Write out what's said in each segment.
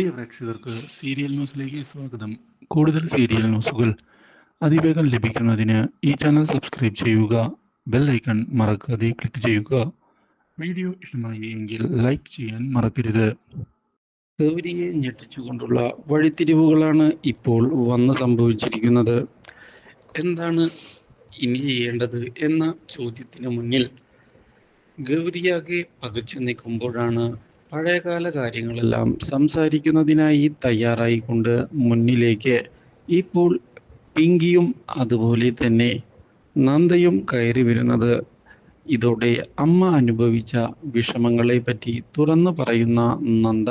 പ്രിയ പ്രേക്ഷകർക്ക് സീരിയൽ ന്യൂസിലേക്ക് സ്വാഗതം. കൂടുതൽ സീരിയൽ ന്യൂസുകൾ അതിവേഗം ലഭിക്കുന്നതിന് ഈ ചാനൽ സബ്സ്ക്രൈബ് ചെയ്യുക ബെൽ ഐക്കൺ മറക്കാതെ ക്ലിക്ക് ചെയ്യുക. വീഡിയോ ഇഷ്ടമായി എങ്കിൽ ലൈക്ക് ചെയ്യാൻ മറക്കരുത്. ഗൗരിയെ ഞെട്ടിച്ചുകൊണ്ടുള്ള വഴിത്തിരിവുകളാണ് ഇപ്പോൾ വന്ന് സംഭവിച്ചിരിക്കുന്നത്. എന്താണ് ഇനി ചെയ്യേണ്ടത് എന്ന ചോദ്യത്തിന് മുന്നിൽ ഗൗരിയാകെ പകച്ചു നിൽക്കുമ്പോഴാണ് പഴയകാല കാര്യങ്ങളെല്ലാം സംസാരിക്കുന്നതിനായി തയ്യാറായിക്കൊണ്ട് മുന്നിലേക്ക് ഇപ്പോൾ പിങ്കിയും അതുപോലെ തന്നെ നന്ദയും കയറി വരുന്നത്. ഇതോടെ അമ്മ അനുഭവിച്ച വിഷമങ്ങളെ പറ്റി തുറന്നു പറയുന്ന നന്ദ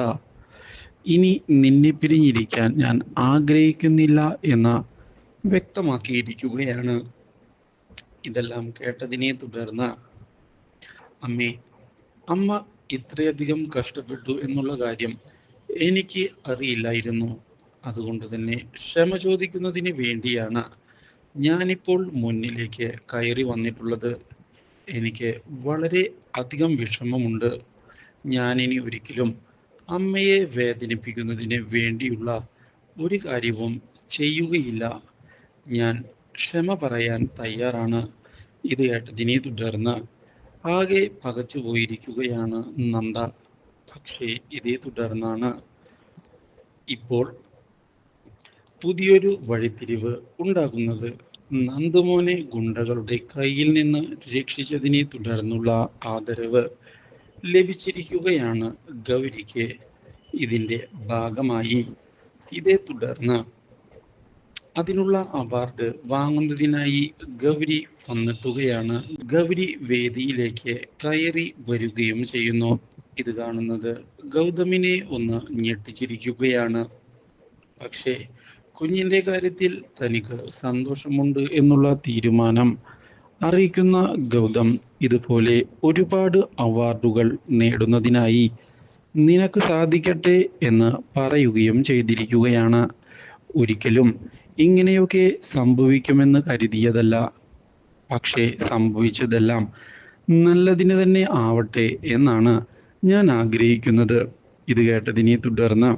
ഇനി നിന്നെ പിരിഞ്ഞിരിക്കാൻ ഞാൻ ആഗ്രഹിക്കുന്നില്ല എന്ന് വ്യക്തമാക്കിയിരിക്കുകയാണ്. ഇതെല്ലാം കേട്ടതിനെ തുടർന്ന് അമ്മേ അമ്മ ഇത്രയധികം കഷ്ടപ്പെട്ടു എന്നുള്ള കാര്യം എനിക്ക് അറിയില്ലായിരുന്നു. അതുകൊണ്ട് തന്നെ ക്ഷമ ചോദിക്കുന്നതിന് വേണ്ടിയാണ് ഞാനിപ്പോൾ മുന്നിലേക്ക് കയറി വന്നിട്ടുള്ളത്. എനിക്ക് വളരെ അധികം വിഷമമുണ്ട്. ഞാനിനി ഒരിക്കലും അമ്മയെ വേദനിപ്പിക്കുന്നതിന് വേണ്ടിയുള്ള ഒരു കാര്യവും ചെയ്യുകയില്ല. ഞാൻ ക്ഷമ പറയാൻ തയ്യാറാണ്. ഇത് കേട്ടതിനെ തുടർന്ന് ആകെ പകച്ചു പോയിരിക്കുകയാണ് നന്ദ. പക്ഷേ ഇതേ തുടർന്നാണ് ഇപ്പോൾ പുതിയൊരു വഴിത്തിരിവ് ഉണ്ടാകുന്നത്. നന്ദമോനെ ഗുണ്ടകളുടെ കയ്യിൽ നിന്ന് രക്ഷിച്ചതിനെ തുടർന്നുള്ള ആദരവ് ലഭിച്ചിരിക്കുകയാണ് ഗൗരിക്ക്. ഇതിന്റെ ഭാഗമായി ഇതേ തുടർന്ന് അതിനുള്ള അവാർഡ് വാങ്ങുന്നതിനായി ഗൗരി വന്നെത്തുകയാണ് ഗൗരി വേദിയിലേക്ക് കയറി വരികയും ചെയ്യുന്നു. ഇത് കാണുന്നത് ഗൗതമിനെ ഒന്ന് ഞെട്ടിച്ചിരിക്കുകയാണ്. പക്ഷേ കുഞ്ഞിന്റെ കാര്യത്തിൽ തനിക്ക് സന്തോഷമുണ്ട് എന്നുള്ള തീരുമാനം അറിയിക്കുന്ന ഗൗതം ഇതുപോലെ ഒരുപാട് അവാർഡുകൾ നേടുന്നതിനായി നിനക്ക് സാധിക്കട്ടെ എന്ന് പറയുകയും ചെയ്തിരിക്കുകയാണ്. ഒരിക്കലും ഇങ്ങനെയൊക്കെ സംഭവിക്കുമെന്ന് കരുതിയതല്ല. പക്ഷേ സംഭവിച്ചതെല്ലാം നല്ലതിന് തന്നെ ആവട്ടെ എന്നാണ് ഞാൻ ആഗ്രഹിക്കുന്നത്. ഇത് കേട്ടതിനെ തുടർന്ന്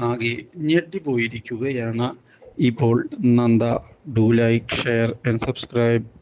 ആകെ ഞെട്ടിപ്പോയിരിക്കുകയാണ് ഇപ്പോൾ Nanda. Do like share and subscribe